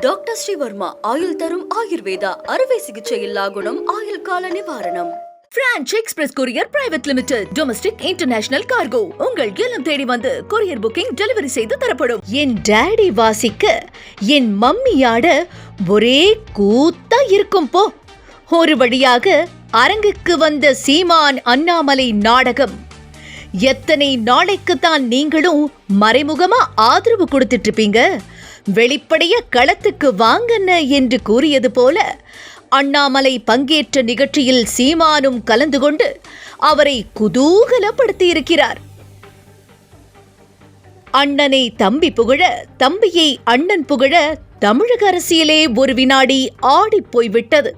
Doctor Sreevarma ஆயுள் தரும் ஆயுர்வேதா அறுவை சிகிச்சை இல்லா குணம் ஆயுள் கால நிவாரணம். Franch express courier private limited domestic international cargo உங்கள் இல்லம் தேடி வந்து கொரியர் புக்கிங் டெலிவரி செய்து தரப்படும். என் டேடி வாசிக்க என் மம்மியாட ஒரே கூத்தா இருக்கும் போ. ஒரு வழியாக அரங்குக்கு வந்த சீமான் அண்ணாமலை நாடகம். எத்தனை நாளைக்கு தான் நீங்களும் மறைமுகமா ஆதரவு கொடுத்துட்டு இருப்பீங்க? வெளிப்படைய களத்துக்கு வாங்கன என்று கூறியது போல அண்ணாமலை பங்கேற்ற நிகழ்ச்சியில் சீமானும் கலந்து கொண்டு அவரை குதூகலப்படுத்தியிருக்கிறார். அண்ணனை தம்பி புகழ தம்பியை அண்ணன் புகழ தமிழக அரசியலே ஒரு வினாடி ஆடிப் போய்விட்டது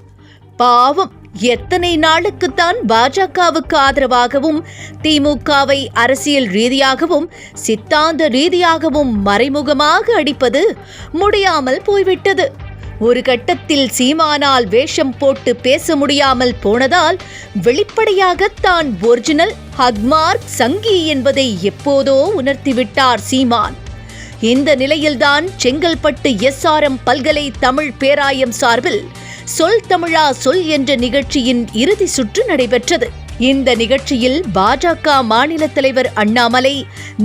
பாவம்! எத்தனை நாளுக்குத்தான் பாஜகவுக்கு ஆதரவாகவும் திமுகவை அரசியல் ரீதியாகவும் சித்தாந்த ரீதியாகவும் மறைமுகமாக அடிப்பது முடியாமல் போய்விட்டது. ஒரு கட்டத்தில் சீமானால் வேஷம் போட்டு பேச முடியாமல் போனதால் வெளிப்படையாக தான் ஒரிஜினல் ஹக்மார்க் சங்கி என்பதை எப்போதோ உணர்த்திவிட்டார் சீமான். இந்த நிலையில்தான் செங்கல்பட்டு எஸ்ஆர்எம் பல்கலை தமிழ் பேராயம் சார்பில் சொல் தமிழா சொல் என்ற நிகழ்ச்சியின் இறுதி சுற்று நடைபெற்றது. இந்த நிகழ்ச்சியில் பாஜக மாநில தலைவர் அண்ணாமலை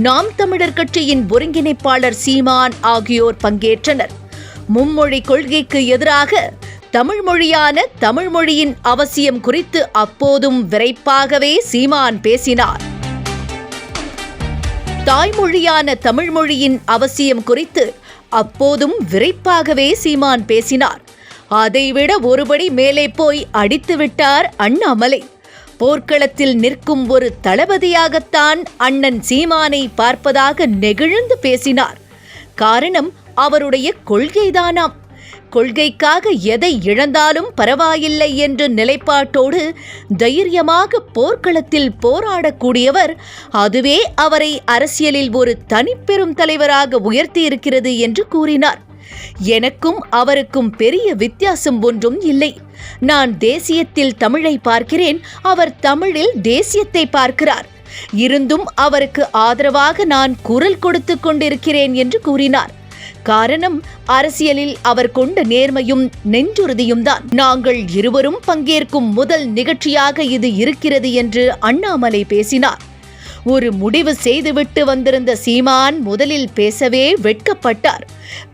நாம் தமிழர் கட்சியின் ஒருங்கிணைப்பாளர் சீமான் ஆகியோர் பங்கேற்றனர். மும்மொழி கொள்கைக்கு எதிராக தமிழ் மொழியான தமிழ் மொழியின் அவசியம் குறித்து அப்போதும் விரைப்பாகவே சீமான் பேசினார். தாய்மொழியான தமிழ் மொழியின் அவசியம் குறித்து அப்போதும் விரைப்பாகவே சீமான் பேசினார். அதைவிட ஒருபடி மேலே போய் அடித்து விட்டார் அண்ணாமலை. போர்க்களத்தில் நிற்கும் ஒரு தளபதியாகத்தான் அண்ணன் சீமானை பார்ப்பதாக நெகிழ்ந்து பேசினார். காரணம் அவருடைய கொள்கைதானாம். கொள்கைக்காக எதை இழந்தாலும் பரவாயில்லை என்ற நிலைப்பாட்டோடு தைரியமாக போர்க்களத்தில் போராடக்கூடியவர் அதுவே அவரை அரசியலில் ஒரு தனிப்பெரும் தலைவராக உயர்த்தியிருக்கிறது என்று கூறினார். எனக்கும் அவருக்கும் பெரிய வித்தியாசம் ஒன்றும் இல்லை. நான் தேசியத்தில் தமிழை பார்க்கிறேன் அவர் தமிழில் தேசியத்தை பார்க்கிறார். இருந்தும் அவருக்கு ஆதரவாக நான் குரல் கொடுத்து கொண்டிருக்கிறேன் என்று கூறினார். காரணம் அரசியலில் அவர் கொண்ட நேர்மையும் நெஞ்சுறுதியும் தான். நாங்கள் இருவரும் பங்கேற்கும் முதல் நிகழ்ச்சியாக இது இருக்கிறது என்று அண்ணாமலை பேசினார். ஒரு முடிவு செய்துவிட்டு வந்திருந்த சீமான் முதலில் பேசவே வெட்கப்பட்டார்.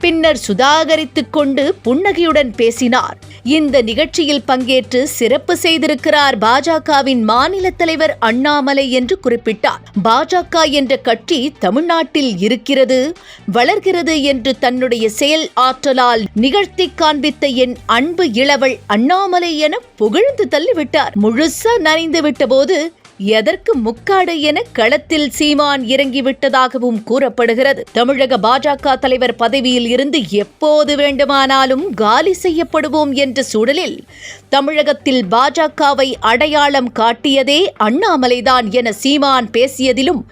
பின்னர் சுதாகரித்துக் கொண்டு புன்னகையுடன் பேசினார். இந்த நிகழ்ச்சியில் பங்கேற்று சிறப்பு செய்திருக்கிறார் பாஜகவின் மாநில தலைவர் அண்ணாமலை என்று குறிப்பிட்டார். பாஜக என்ற கட்சி தமிழ்நாட்டில் இருக்கிறது வளர்கிறது என்று தன்னுடைய செயல் ஆற்றலால் நிகழ்த்தி காண்பித்த என் அன்பு இளவல் அண்ணாமலை என புகழ்ந்து தள்ளிவிட்டார். முழுசா நனைந்து விட்டபோது எதற்கு முக்காடு என களத்தில் சீமான் இறங்கிவிட்டதாகவும் கூறப்படுகிறது. தமிழக பாஜக தலைவர் பதவியில் இருந்து எப்போது வேண்டுமானாலும் காலி செய்யப்படுவோம் என்ற சூழலில் தமிழகத்தில் பாஜகவை அடையாளம் காட்டியதே அண்ணாமலைதான் என சீமான் பேசியதிலும்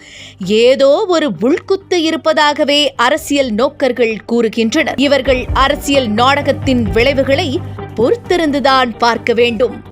ஏதோ ஒரு உள்குத்து இருப்பதாகவே அரசியல் நோக்கர்கள் கூறுகின்றனர். இவர்கள் அரசியல் நாடகத்தின் விளைவுகளை பொறுத்திருந்துதான் பார்க்க வேண்டும்.